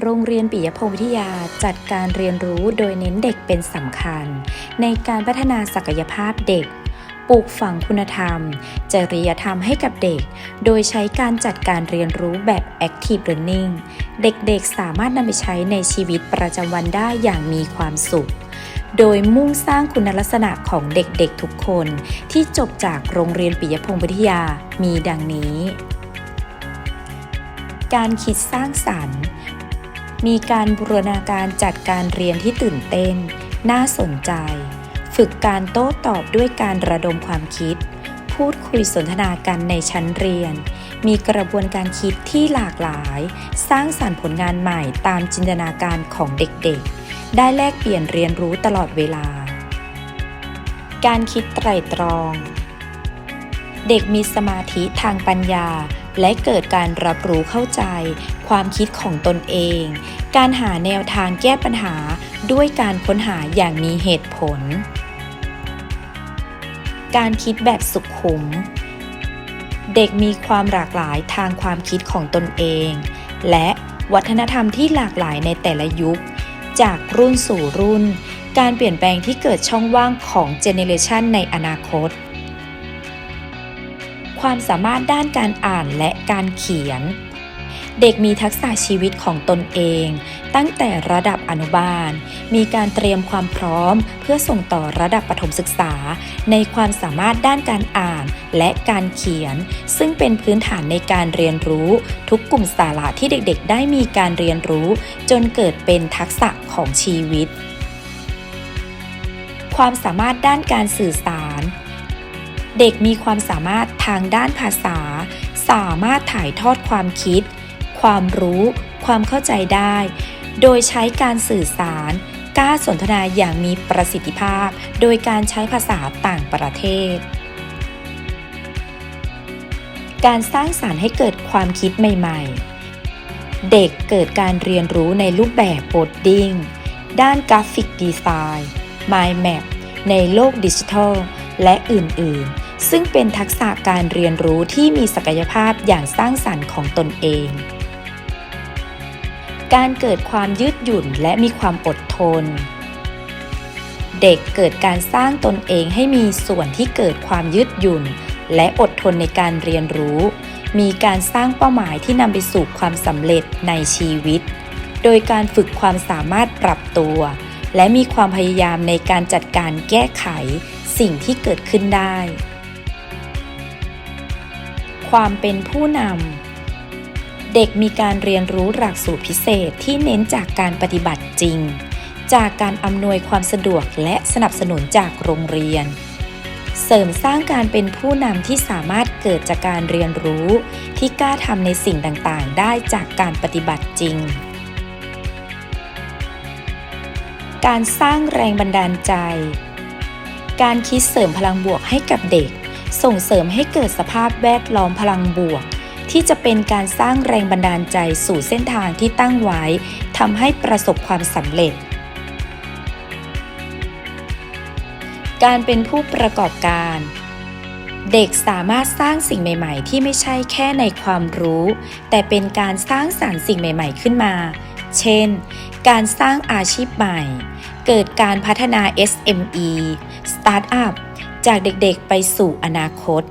โรงเรียนปิยพงศ์วิทยาจัดการเรียนรู้โดยเน้นเด็กเป็นสำคัญ ในการพัฒนาศักยภาพเด็กปลูกฝังคุณธรรม จริยธรรมให้กับเด็ก โดยใช้การจัดการเรียนรู้แบบ Active Learning เด็กๆสามารถนำไปใช้ในชีวิตประจำวันได้อย่างมีความสุข โดยมุ่งสร้างคุณลักษณะของเด็กๆทุกคน ที่จบจากโรงเรียนปิยพงศ์วิทยามีดังนี้ การคิดสร้างสรรค์ มีการบูรณาการจัดการเรียนที่ตื่นเต้น น่าสนใจ ฝึกการโต้ตอบด้วยการระดมความคิด พูดคุยสนทนากันในชั้นเรียน มีกระบวนการคิดที่หลากหลาย สร้างสรรค์ผลงานใหม่ตามจินตนาการของเด็กๆ ได้แลกเปลี่ยนเรียนรู้ตลอดเวลา การคิดไตร่ตรอง เด็กมีสมาธิทางปัญญา และเกิดการรับรู้เข้าใจ ความคิดของตนเอง การหาแนวทางแก้ปัญหาด้วยการค้นหาอย่างมีเหตุผล การคิดแบบสุขุม เด็กมีความหลากหลายทางความคิดของตนเอง และวัฒนธรรมที่หลากหลายในแต่ละยุค จากรุ่นสู่รุ่น การเปลี่ยนแปลงที่เกิดช่องว่างของเจเนเรชันในอนาคต ความสามารถด้านการอ่านและการเขียน เด็กมีทักษะชีวิตของตนเอง ตั้งแต่ระดับอนุบาล มีการเตรียมความพร้อม เพื่อส่งต่อระดับประถมศึกษา ในความสามารถด้านการอ่านและการเขียน ซึ่งเป็นพื้นฐานในการเรียนรู้ ทุกกลุ่มสาระที่เด็กๆ ได้มีการเรียนรู้ จนเกิดเป็นทักษะของชีวิต ความสามารถด้านการสื่อสาร เด็กมีความสามารถทางด้านภาษา สามารถถ่ายทอดความคิด ความรู้ ความเข้าใจได้ โดยใช้การสื่อสารกล้าสนทนาอย่างมีประสิทธิภาพ โดยการใช้ภาษาต่างประเทศ การสร้างสารรค์ให้เกิดความคิดใหม่ ๆ เด็กเกิดการเรียนรู้ในรูปแบบโบดดิ้ง ด้านกราฟิกดีไซน์ Mind Map ในโลกดิจิทัล และอื่น ๆ ซึ่งเป็นทักษะการเรียนรู้ที่มีศักยภาพอย่างสร้างสรรค์ของตนเอง การเกิดความยืดหยุ่นและมีความอดทน เด็กเกิดการสร้างตนเองให้มีส่วนที่เกิดความยืดหยุ่น และอดทนในการเรียนรู้ มีการสร้างเป้าหมายที่นำไปสู่ความสำเร็จในชีวิต โดยการฝึกความสามารถปรับตัว และมีความพยายามในการจัดการแก้ไขสิ่งที่เกิดขึ้นได้ ความเป็นผู้นำ เด็กมีการเรียนรู้หลักสูตรพิเศษที่เน้นจากการปฏิบัติจริง จากการอำนวยความสะดวกและสนับสนุนจากโรงเรียน เสริมสร้างการเป็นผู้นำที่สามารถเกิดจากการเรียนรู้ ที่กล้าทำในสิ่งต่างๆ ได้จากการปฏิบัติจริง การสร้างแรงบันดาลใจ การคิดเสริมพลังบวกให้กับเด็ก ส่งเสริมให้เกิดสภาพแวดล้อมพลังบวก ที่จะเป็นการสร้างแรงบันดาลใจสู่เส้นทางที่ตั้งไว้ทำให้ประสบความสำเร็จ การเป็นผู้ประกอบการ เด็กสามารถสร้างสิ่งใหม่ ๆ ที่ไม่ใช่แค่ในความรู้ แต่เป็นการสร้างสรรค์สิ่งใหม่ ๆ ขึ้นมา เช่น การสร้างอาชีพใหม่ เกิดการพัฒนา SME สตาร์ทอัพ จากเด็กๆไปสู่อนาคต